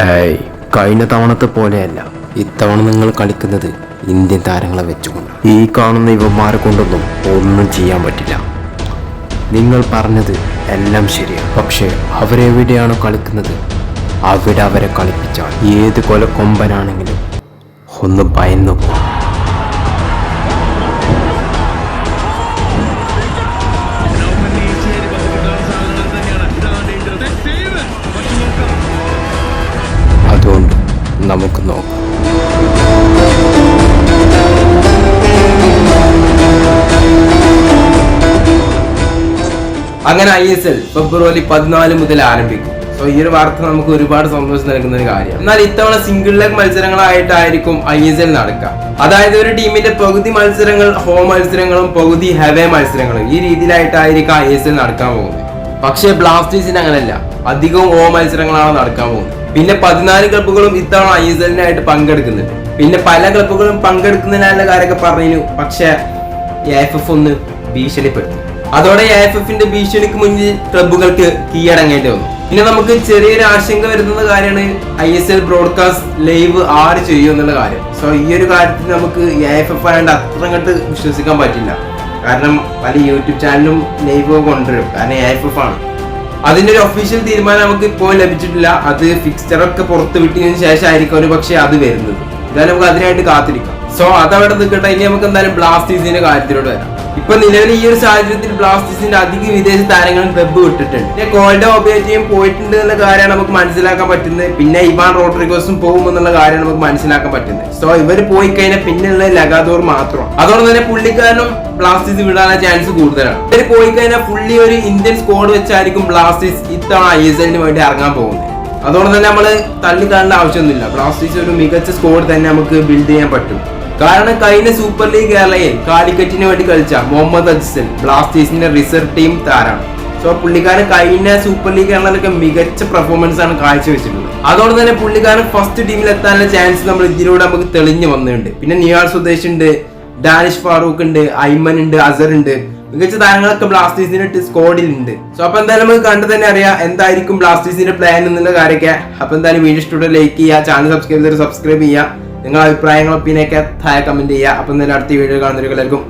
ഏയ് കഴിഞ്ഞ തവണത്തെ പോലെയല്ല. ഇത്തവണ നിങ്ങൾ കളിക്കുന്നത് ഇന്ത്യൻ താരങ്ങളെ വെച്ചുകൊണ്ട്. ഈ കാണുന്ന ഇവന്മാരെ കൊണ്ടൊന്നും ഒന്നും ചെയ്യാൻ പറ്റില്ല. നിങ്ങൾ പറഞ്ഞത് എല്ലാം ശരിയാണ്. പക്ഷേ അവരെവിടെയാണോ കളിക്കുന്നത് അവിടെ അവരെ കളിപ്പിച്ചാൽ ഏത് കൊലക്കൊമ്പനാണെങ്കിലും ഒന്ന് ഭയന്നു നമുക്ക് നോക്കാം. അങ്ങനെ ഐ എസ് എൽ ഫെബ്രുവരി പതിനാല് മുതൽ ആരംഭിക്കും. സോ ഈ ഒരു വാർത്ത നമുക്ക് ഒരുപാട് സന്തോഷം നൽകുന്ന ഒരു കാര്യം. എന്നാൽ ഇത്തവണ സിംഗിൾ ലെഗ് മത്സരങ്ങളായിട്ടായിരിക്കും ഐ എസ് എൽ നടക്കുക. അതായത് ഒരു ടീമിന്റെ പകുതി മത്സരങ്ങൾ ഹോം മത്സരങ്ങളും പകുതി ഹെവേ മത്സരങ്ങളും ഈ രീതിയിലായിട്ടായിരിക്കും ഐ എസ് എൽ നടക്കാൻ പോകുന്നത്. പക്ഷേ ബ്ലാസ്റ്റേഴ്സിന് അങ്ങനെയല്ല. അധികവും ഓ മത്സരങ്ങളാണ് നടക്കാൻ പോകുന്നത്. പിന്നെ പതിനാല് ക്ലബ്ബുകളും ഇത്തവണ ഐ എസ് എല്ലിനായിട്ട് പങ്കെടുക്കുന്നുണ്ട്. പിന്നെ പല ക്ലബ്ബുകളും പങ്കെടുക്കുന്നതിനുള്ള കാര്യമൊക്കെ പറഞ്ഞു പക്ഷേ എഫ് എഫ് ഒന്ന് ഭീഷണിപ്പെടുത്തി. അതോടെ എഫ് എഫിന്റെ ഭീഷണിക്ക് മുന്നിൽ ക്ലബ്ബുകൾക്ക് കീഴടങ്ങേണ്ടി വന്നു. പിന്നെ നമുക്ക് ചെറിയൊരു ആശങ്ക വരുന്ന കാര്യമാണ് I S L broadcast live ആര് ചെയ്യും എന്നുള്ള കാര്യം. സോ ഈ ഒരു കാര്യത്തിൽ നമുക്ക് എഫ് എഫ് ആയതുകൊണ്ട് അത്ര അങ്ങോട്ട് വിശ്വസിക്കാൻ പറ്റില്ല. കാരണം പല യൂട്യൂബ് ചാനലും ലൈവ് കൊണ്ടുവരും. കാരണം എ എഫ് എഫ് ആണ്. അതിന്റെ ഒരു ഒഫീഷ്യൽ തീരുമാനം നമുക്ക് ഇപ്പോൾ ലഭിച്ചിട്ടില്ല. അത് ഫിക്സ്ചർ ഒക്കെ പുറത്തു വിട്ടതിന് ശേഷമായിരിക്കും ഒരു പക്ഷേ അത് വരുന്നത്. എന്തായാലും നമുക്ക് അതിനായിട്ട് കാത്തിരിക്കാം. സോ അതവിടെ നിൽക്കട്ടെ. ഇനി നമുക്ക് എന്തായാലും ബ്ലാസ്റ്റീസിന്റെ കാര്യത്തിലോട്ട് വരാം. ഇപ്പൊ നിലവിൽ ഈ ഒരു സാഹചര്യത്തിൽ ബ്ലാസ്റ്റേഴ്സിന്റെ അധിക വിദേശ താരങ്ങളും ക്ലബ്ബ് വിട്ടിട്ടുണ്ട് പിന്നെ കോൾഡ ഒബേറ്റയും പോയിട്ടുണ്ട് എന്ന കാര്യമാണ് നമുക്ക് മനസ്സിലാക്കാൻ പറ്റുന്നത്. പിന്നെ ഇവാൻ റോഡ്രിഗോസും പോകും എന്നുള്ള കാര്യമാണ് നമുക്ക് മനസ്സിലാക്കാൻ പറ്റുന്നത്. സോ ഇവർ പോയി കഴിഞ്ഞാൽ പിന്നെയുള്ള ലഗാദോർ മാത്രം. അതോടെ തന്നെ പുള്ളിക്കാരനും ബ്ലാസ്റ്റേഴ്സ് വിടാനുള്ള ചാൻസ് കൂടുതലാണ്. ഇവർ പോയി കഴിഞ്ഞാൽ ഫുള്ളി ഒരു ഇന്ത്യൻ സ്ക്വാഡ് വെച്ചായിരിക്കും ബ്ലാസ്റ്റേഴ്സ് ഇത്തവണ ഐ എസ് എല്ലിന് വേണ്ടി ഇറങ്ങാൻ പോകുന്നത്. അതുകൊണ്ട് തന്നെ നമ്മൾ തള്ളി കാണേണ്ട ആവശ്യമൊന്നുമില്ല. ബ്ലാസ്റ്റേഴ്സ് ഒരു മികച്ച സ്കോഡ് തന്നെ നമുക്ക് ബിൽഡ് ചെയ്യാൻ പറ്റും. കാരണം കഴിഞ്ഞ സൂപ്പർ ലീഗ് കേരളയിൽ കാലിക്കറ്റിന് വേണ്ടി കളിച്ച മുഹമ്മദ് അജ്സൽ ബ്ലാസ്റ്റേഴ്സിന്റെ റിസർവ് ടീം താരാണ്. സോ പുള്ളിക്കാരൻ കഴിഞ്ഞ സൂപ്പർ ലീഗ് കേരളത്തിലൊക്കെ മികച്ച പെർഫോമൻസ് ആണ് കാഴ്ചവെച്ചിട്ടുള്ളത്. അതോടെ തന്നെ പുള്ളിക്കാരൻ ഫസ്റ്റ് ടീമിൽ എത്താനുള്ള ചാൻസ് നമ്മൾ ഇതിലൂടെ നമുക്ക് തെളിഞ്ഞു വന്നിട്ടുണ്ട്. പിന്നെ ന്യൂയാർ സ്വദേശ് ഉണ്ട് ഡാനിഷ് ഫാറൂഖ് ഉണ്ട് ഐമൻ ഉണ്ട് അസർ ഉണ്ട്. മികച്ച താരങ്ങളൊക്കെ ബ്ലാസ്റ്റേഴ്സിന്റെ സ്കോഡിൽ ഉണ്ട്. സോ അപ്പൊ എന്തായാലും നമുക്ക് കണ്ടു തന്നെ അറിയാം എന്തായിരിക്കും ബ്ലാസ്റ്റേഴ്സിന്റെ പ്ലാൻ എന്നുള്ള കാര്യമൊക്കെ. അപ്പൊ എന്തായാലും വീഡിയോ ഇഷ്ടപ്പെട്ട ലൈക്ക് ചെയ്യുക ചാനൽ സബ്സ്ക്രൈബ് ചെയ്ത് സബ്സ്ക്രൈബ് ചെയ്യുക. നിങ്ങളുടെ അഭിപ്രായങ്ങൾ ഒപ്പീനിയൊക്കെ താഴെ കമന്റ് ചെയ്യുക. അപ്പം എന്തായാലും അടുത്ത വീഡിയോ കാണുന്നവർക്ക് എല്ലാവർക്കും